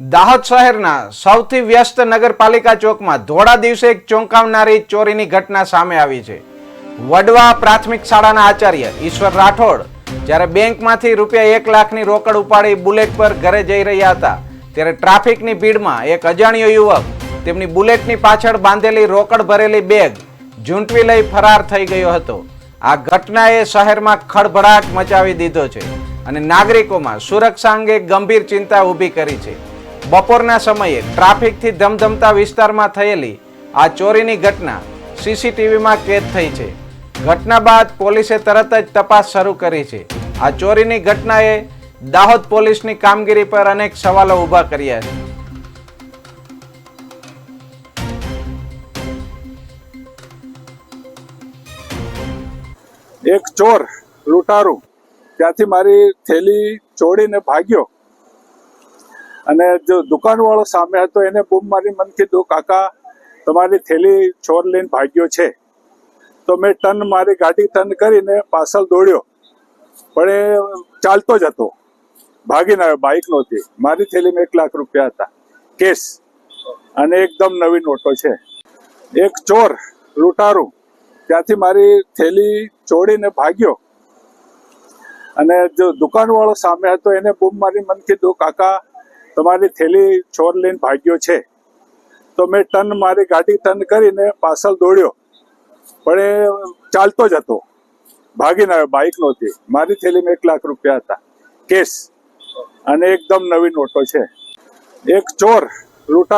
દાહોદ શહેરના સૌથી વ્યસ્ત નગરપાલિકા ચોકમાં ધોળા દિવસે એક ચોંકાવનારી ચોરીની ઘટના સામે આવી છે. વડવા પ્રાથમિક શાળાના આચાર્ય ઈશ્વર રાઠોડ જ્યારે બેંકમાંથી રૂપિયા એક લાખની રોકડ ઉપાડી બુલેટ પર ઘરે જઈ રહ્યા હતા, ત્યારે ટ્રાફિકની ભીડમાં એક અજાણ્યો યુવક તેમની બુલેટની પાછળ બાંધેલી રોકડ ભરેલી બેગ ઝૂંટવી લઈ ફરાર થઈ ગયો હતો. આ ઘટનાએ શહેરમાં ખળભળાટ મચાવી દીધો છે અને નાગરિકોમાં સુરક્ષા અંગે ગંભીર ચિંતા ઊભી કરી છે. બપોરના સમયે ટ્રાફિકથી ધમધમતા વિસ્તારમાં થયેલી આ ચોરીની ઘટના સીસીટીવીમાં કેદ થઈ છે. ઘટના બાદ પોલીસે તરત જ તપાસ શરૂ કરી છે. આ ચોરીની ઘટનાએ દાહોદ પોલીસની કામગીરી પર અનેક સવાલો ઊભા કર્યા છે. એક ચોર લૂંટારું. ત્યાંથી મારી થેલી ચોડીને ભાગ્યો. અને જો દુકાનવાળો સામે હતો, એને બૂમ મારી મને કીધું, કાકા, તમારી થેલી છોર લઈને ભાગ્યો છે. તો મેં ટન મારી ગાડી ટન કરીને પાછળ દોડ્યો. પણ એ ચાલતો જ હતો. ભાગીને આવ્યો બાઇક નહોતી. મારી થેલીમાં એક લાખ રૂપિયા હતા. કેસ. અને એકદમ નવી નોટો છે. એક ચોર, લૂંટારું. ત્યાંથી મારી થેલી ચોડીને ભાગ્યો. અને જો દુકાનવાળો સામે હતો, એને બૂમ મારી મને કીધું, કાકા તમારી થેલી ચોર લઈને ભાગ્યો છે. તો મેં ટન મારી ગાડી ટન કરીને પાર્સલ દોડ્યો. પણ એ ચાલતો જ હતો. ભાગીને આવ્યો બાઇક નહોતી. મારી થેલીમાં એક લાખ રૂપિયા હતા. કેસ. અને એકદમ નવી નોટો છે. એક ચોર લૂંટા